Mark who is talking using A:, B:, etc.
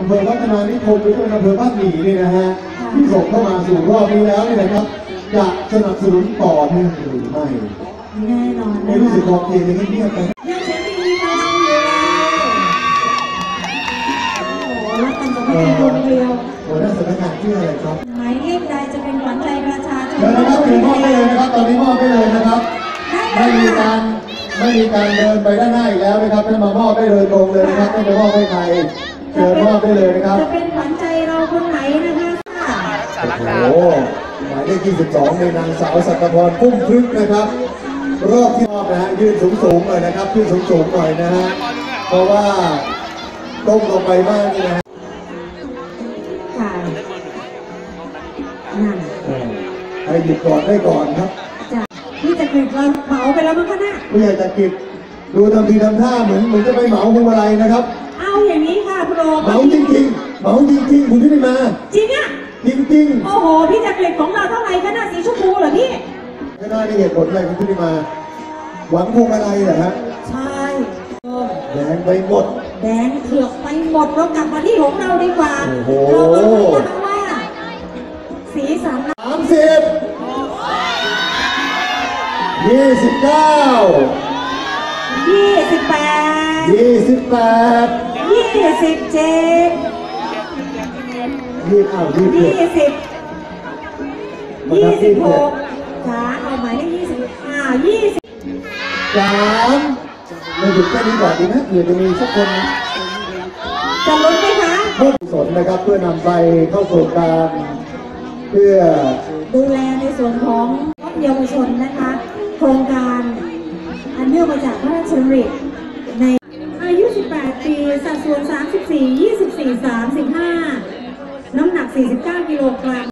A: อำเภอวัฒนานิคมหรือเป็นอำเภอบ้านหมี่นี่นะฮะที่ส่งเข้ามาสู่รอบนี้แล้วนี่นะครับ จะสนับสนุนต่อเนื่องหรือไม่
B: แน่นอน
A: ไม่
B: นะ
A: รู้
B: คะ
A: สึกพอเพียงเลยเงียบๆไป
B: ยังเสียงดีมีพลังอยู่เลยโอ้โหรักกันจะไม่เป็นดวงเดียว
A: หัวหน้าสำนักงานชื่ออะไรครับ
B: หมายเลขใดจะเป็นขวัญใจประชาชน
A: เดี๋ยวนะครับเดี๋ยวมอบได้เลยนะครับ ตอนนี้มอบได้เลยนะครับไม่มีการไม่มีการเดินไปด้านหน้าอีกแล้วนะครับให้มามอบได้เลยตรงเลยนะครับไม่ไปมอบให้ใคร เชิญมอบได้เลยนะครับ
B: จะเป็นขวัญใจเราคนไหนนะคะ
A: โอ้โหหมายเลข 22 ในนางสาวสัตพรพุ่มพลึกนะครับ รอบที่มอบนะฮะยืนสูงสูงๆหน่อยนะครับยืนสูงสูงๆหน่อยนะฮะเพราะว่าต้มลงไปมากนี่นะฮะ
B: ค่ะนั่น
A: เออให้หยิบก่อนได้ก่อนครับ
B: จ้ะนี่จะกรีดเราเผาไปแล้วมั้งคะน่ะ
A: ผู้ใหญ่ตะกิดดูทำทีทำท่าเหมือนเหมือนจะไปเหมาพวงมาลัยนะครับ
B: เอาอย่างนี้ค่ะคุณโอ
A: เหมาจริงๆเหมาจริงๆคุณที่ได้มา
B: จริงอะ
A: จริง
B: โอ้โห พี่จักริดของเราเท่าไหร่คะน่ะสีชมพูเหรอพี่
A: ๆไม่น่าได้เหตุผลอะไรคุณที่ได้มา หวังพวงมาลัยเหรอฮะ
B: ใช่โอ้
A: แดงไปหมด
B: แดงเถือกไปหมดเรากลับมาที่ของเราดีกว่า
A: โอ้โห
B: เรามาดูนะคะว่า สีสัน
A: สามสิบยี่สิบเก้า
B: ยี่สิบแปด
A: ยี่สิบแปด
B: ยี่สิบเจ็ด
A: ยี่อ้าวยี่สิบ
B: ยี่
A: เจ็ด
B: สิบยี่สิบหกจ้าเอาหมายเลขยี่สิบอ่ายี่สิบ
A: สามเราหยุดแค่นี้ก่อนดีไหมเผื่อจะมีสักคน
B: จะลุ้นไหมคะ
A: เพิ่มสนนะครับเพื่อนำไปเข้าสู่การเพื่อ
B: ดูแลในส่วนของครอบเยาวชนนะคะ โครงการอันเนื่องมาจากพระราชดำริในอายุ18ปี สัดส่วน 34 24 35 น้ำหนัก 49 กิโลกรัม